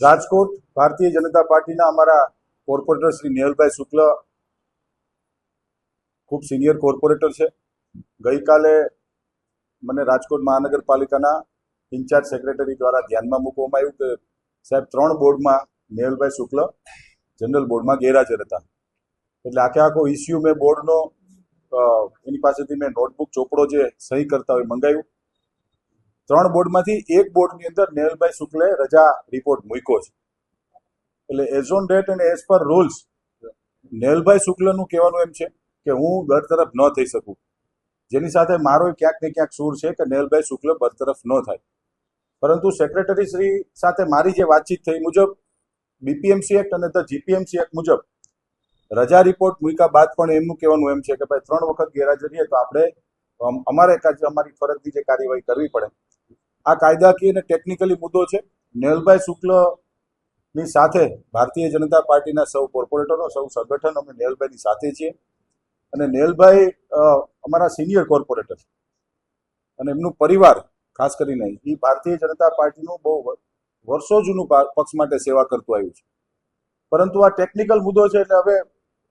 રાજકોટ ભારતીય જનતા પાર્ટીના અમારા કોર્પોરેટર શ્રી નેહલભાઈ શુક્લ ખૂબ સિનિયર કોર્પોરેટર છે. ગઈકાલે મને રાજકોટ મહાનગરપાલિકાના ઇન્ચાર્જ સેક્રેટરી દ્વારા ધ્યાનમાં મૂકવામાં આવ્યું કે સાહેબ, ત્રણ બોર્ડમાં નેહલભાઈ શુક્લ જનરલ બોર્ડમાં ગેરહાજર હતા. એટલે આખે આખો ઇસ્યુ મેં બોર્ડનો એની પાસેથી મેં નોટબુક, ચોપડો જે સહી કરતા હોય મંગાવ્યું. ત્રણ બોર્ડમાંથી એક બોર્ડની અંદર નેહલભાઈ શુક્લે રજા રિપોર્ટ મૂક્યો છે. એટલે એઝ ઓન ડેટ અને એઝ પર રૂલ્સ નેહલભાઈ શુક્લનું કહેવાનું એમ છે કે હું બરતરફ ન થઈ શકું. જેની સાથે મારો ક્યાંક ને ક્યાંક સૂર છે કે નેહલભાઈ શુક્લ બરતરફ ન થાય. પરંતુ સેક્રેટરી શ્રી સાથે મારી જે વાતચીત થઈ મુજબ બીપીએમસી એક્ટ અને ધ જીપીએમસી એક્ટ મુજબ, રજા રિપોર્ટ મૂક્યા બાદ પણ એમનું કહેવાનું એમ છે કે ભાઈ, ત્રણ વખત ગેરહાજરીએ તો આપણે અમારે અમારી ફરજની જે કાર્યવાહી કરવી પડે. આ કાયદાકીય અને ટેકનિકલી મુદ્દો છે. નેહલભાઈ શુક્લની સાથે ભારતીય જનતા પાર્ટીના સૌ કોર્પોરેટરો, સૌ સંગઠન અમે નેહલભાઈની સાથે છીએ. અને નેહલભાઈ અમારા સિનિયર કોર્પોરેટર. અને એમનું પરિવાર, ખાસ કરીને એ ભારતીય જનતા પાર્ટીનું બહુ વર્ષો જૂનું પક્ષ માટે સેવા કરતું આવ્યું છે. પરંતુ આ ટેકનિકલ મુદ્દો છે એટલે હવે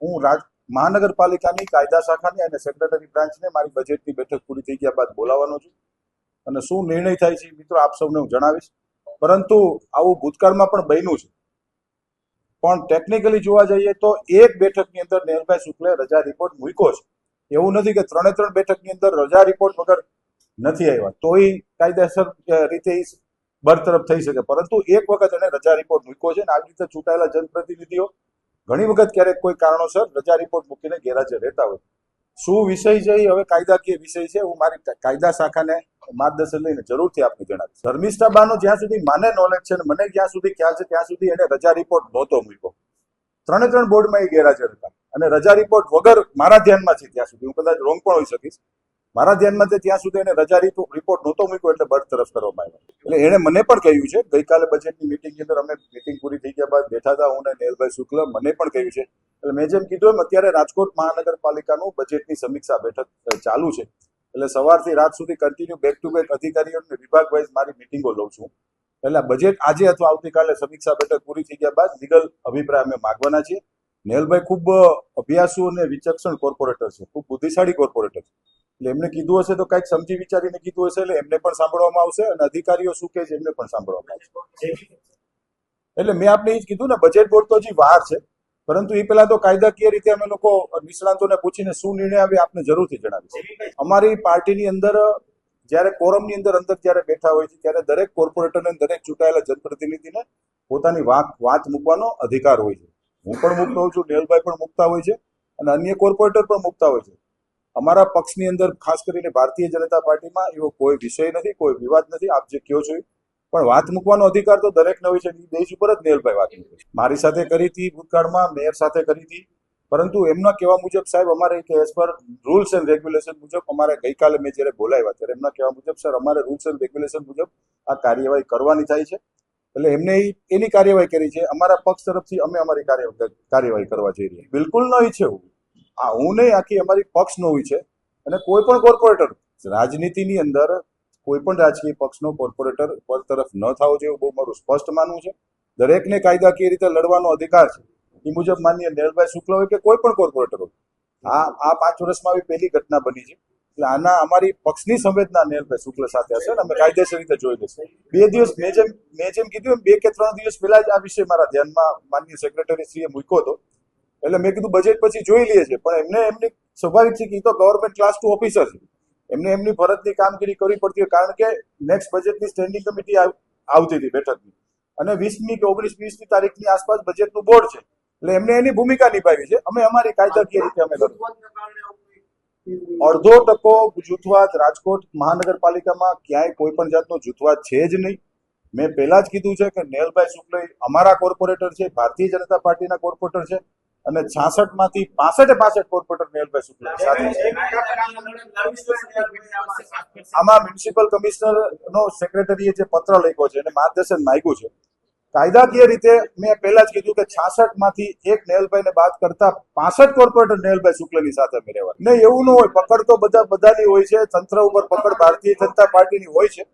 હું રાજ મહાનગરપાલિકાની કાયદા શાખાની અને સેક્રેટરી બ્રાન્ચને મારી બજેટની બેઠક પૂરી થઈ ગયા બાદ બોલાવવાનો છું. અને શું નિર્ણય થાય છે મિત્રો આપ સૌને હું જણાવીશ. પરંતુ આવું ભૂતકાળમાં પણ બન્યું છે. પણ ટેકનિકલી જોવા જઈએ તો એક બેઠકની અંદર નેહલભાઈ શુક્લે રજા રિપોર્ટ મૂક્યો છે. એવું નથી કે ત્રણે ત્રણ બેઠકની અંદર રજા રિપોર્ટ વગર નથી આવ્યા. તોય કાયદેસર રીતે બરતરફ થઈ શકે. પરંતુ એક વખત એને રજા રિપોર્ટ મૂક્યો છે અને આવી રીતે ચૂંટાયેલા જનપ્રતિનિધિઓ ઘણી વખત ક્યારેક કોઈ કારણોસર રજા રિપોર્ટ મૂકીને ગેરહાજર રહેતા હોય. શું વિષય છે એ હવે કાયદાકીય વિષય છે, હું મારી કાયદા શાખાને માર્ગદર્શન લઈને જરૂરથી આપને જણાવીશ. ધર્મિષ્ઠાબાનો જ્યાં સુધી મને નોલેજ છે અને મને જ્યાં સુધી ખ્યાલ છે ત્યાં સુધી એને રજા રિપોર્ટ નહોતો મૂક્યો. ત્રણે ત્રણ બોર્ડમાં એ ગેરહાજર હતા. અને રજા રિપોર્ટ વગર મારા ધ્યાનમાં છે ત્યાં સુધી. હું કદાચ રોંગ પણ હોઈ શકીશ. મારા ધ્યાનમાં તે ત્યાં સુધી એને રજા રિપો- રિપોર્ટ નહોતો મૂક્યો એટલે બરતરફ કરવામાં આવ્યો. એટલે એણે મને પણ કહ્યું છે, ગઈકાલે બજેટની મિટિંગની અંદર અમે મિટિંગ પૂરી થઈ ગયા બાદ બેઠા હતા, હું ને નેહલભાઈ શુક્લ, મને પણ કહ્યું છે. એટલે મેં જેમ કીધું એમ, અત્યારે રાજકોટ મહાનગરપાલિકાનું બજેટની સમીક્ષા બેઠક ચાલુ છે. એટલે સવારથી રાત સુધી કન્ટિન્યુ બેક ટુ બેક અધિકારીઓ અને વિભાગ વાઇઝ મારી મિટિંગો લઉં છું. એટલે બજેટ આજે અથવા આવતીકાલે સમીક્ષા બેઠક પૂરી થઈ ગયા બાદ લીગલ અભિપ્રાય અમે માગવાના છીએ. નેહલભાઈ ખૂબ અભ્યાસુ અને વિચક્ષણ કોર્પોરેટર છે, ખૂબ બુદ્ધિશાળી કોર્પોરેટર છે. એટલે એમને કીધું હશે તો કંઈક સમજી વિચારીને કીધું હશે, એટલે એમને પણ સાંભળવામાં આવશે અને અધિકારીઓ શું કહે છે એમને પણ સાંભળવામાં આવશે. એટલે મેં આપને એ જ કીધું ને બજેટ બોર્ડ તો હજી વાર છે, પરંતુ એ પહેલા તો કાયદાકીય રીતે અમે લોકો નિષ્ણાંતોને પૂછીને શું નિર્ણય આવે આપને જરૂરથી જણાવીશું. અમારી પાર્ટીની અંદર, જ્યારે કોરમની અંદર અંદર જ્યારે બેઠા હોય છે, ત્યારે દરેક કોર્પોરેટરને દરેક ચૂંટાયેલા જનપ્રતિનિધિને પોતાની વાત વાત મૂકવાનો અધિકાર હોય છે. હું પણ મૂકતો હોઉં છું, ડેલભાઈ પણ મૂકતા હોય છે, અને અન્ય કોર્પોરેટર પણ મૂકતા હોય છે. અમારા પક્ષની અંદર, ખાસ કરીને ભારતીય જનતા પાર્ટીમાં, એવો કોઈ વિષય નથી, કોઈ વિવાદ નથી. આપ જે કહો છો પણ વાત મૂકવાનો અધિકાર તો દરેકને હોય છે. દેશ ઉપર જ નેહલભાઈ વાત મૂકે મારી સાથે કરી હતી ભૂતકાળમાં, મેયર સાથે કરી હતી. પરંતુ એમના કહેવા મુજબ સાહેબ, અમારે કે as per rules and regulation મુજબ અમારે ગઈકાલે મેં જ્યારે બોલાવ્યા ત્યારે એમના કહેવા મુજબ, સર, અમારે રૂલ્સ એન્ડ રેગ્યુલેશન મુજબ આ કાર્યવાહી કરવાની થાય છે. એટલે એમને એની કાર્યવાહી કરી છે. અમારા પક્ષ તરફથી અમે અમારી કાર્યવાહી કરવા જઈ રહ્યા બિલકુલ ન ઈચ્છે હું આ હું નહીં, આખી અમારી પક્ષ નો હોય છે. અને કોઈ પણ કોર્પોરેટર રાજનીતિની અંદર કોઈ પણ રાજકીય પક્ષનો કોર્પોરેટર પર તરફ ન થવો જોઈએ બહુ મારું સ્પષ્ટ માનવું છે. દરેકને કાયદાકીય રીતે લડવાનો અધિકાર છે. એ મુજબ માન્ય નિરભાઈ શુક્લ હોય કે કોઈ પણ કોર્પોરેટર હોય. આ આ પાંચ વર્ષમાં આવી પહેલી ઘટના બની છે. એટલે આના અમારી પક્ષની સંવેદના નેહલભાઈ શુક્લ સાથે હશે ને અમે કાયદેસર રીતે જોઈ લઈશું. બે દિવસ, મેં જેમ મેં જેમ કીધું એમ, બે કે ત્રણ દિવસ પહેલા જ આ વિષય મારા ધ્યાનમાં માન્ય સેક્રેટરી શ્રીએ મૂક્યો હતો. એટલે મેં કીધું બજેટ પછી જોઈ લઈએ છે પણ એમને એમની સ્વાભાવિક છે કે તો ગવર્મેન્ટ ક્લાસ ટુ ઓફિસર છે. એમને એમની ફરજની કામગીરી કરવી પડતી હોય કારણ કે નેક્સ્ટ બજેટની સ્ટેન્ડિંગ કમિટી આવતી હતી બેઠકની. અને વીસમી કે ઓગણીસ વીસની તારીખની આસપાસ બજેટનું બોર્ડ છે. એટલે એમને એની ભૂમિકા નિભાવી છે. અમે અમારી કાયદાકીય રીતે અમે લડ્યું. અડધો ટકો જૂથવાદ રાજકોટ મહાનગરપાલિકામાં ક્યાંય કોઈ પણ જાતનો જૂથવાદ છે જ નહીં. મેં પહેલા જ કીધું છે કે નેહલભાઈ શુક્લ અમારા કોર્પોરેટર છે, ભારતીય જનતા પાર્ટીના કોર્પોરેટર છે. અને છાસઠમાંથી પાસઠે પાસઠ કોર્પોરેટર નેહલભાઈ શુક્લ આમાં મ્યુનિસિપલ કમિશનર નો સેક્રેટરીએ જે પત્ર લખ્યો છે અને માર્ગદર્શન માંગ્યું છે કાયદાકીય રીતે મેં પહેલા જ કીધું કે છાસઠમાંથી એક નેહલભાઈ ને બાદ કરતા પાસઠ કોર્પોરેટર નેહલભાઈ શુક્લની સાથે રહેવા નહીં એવું ન હોય પકડ તો બધા બધાની હોય છે તંત્ર ઉપર પકડ ભારતીય જનતા પાર્ટીની હોય છે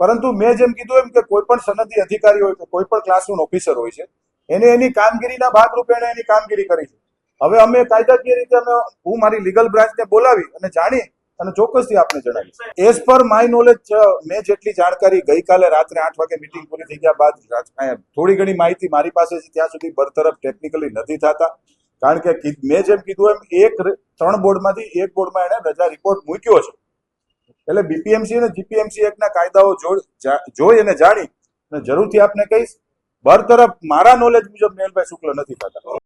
પરંતુ મેં જેમ કીધું એમ કે કોઈ પણ સનદી અધિકારી હોય કે કોઈ પણ ક્લાસરૂમ ઓફિસર હોય છે એને એની કામગીરીના ભાગરૂપે એણે એની કામગીરી કરી છે. હવે અમે કાયદાકીય રીતે અમે હું મારી લીગલ બ્રાન્ચને બોલાવી અને જાણી અને ચોક્કસથી આપને જણાવીશ. એઝ પર માય નોલેજ મેં જેટલી જાણકારી ગઈકાલે રાત્રે આઠ વાગે મિટિંગ પૂરી થઈ ગયા બાદ થોડી ઘણી માહિતી મારી પાસે છે, ત્યાં સુધી બરતરફ ટેકનિકલી નથી થતા. કારણ કે મેં જેમ કીધું એમ, એક ત્રણ બોર્ડમાંથી એક બોર્ડમાં એણે રજા રિપોર્ટ મૂક્યો છે. એટલે બીપીએમસી અને જીપીએમસી એક્ટના કાયદાઓ જોઈ અને જાણી અને જરૂરથી આપને કહીશ. બરતરફ મારા નોલેજ મુજબ મેલભાઈ શુક્લ નથી થતા.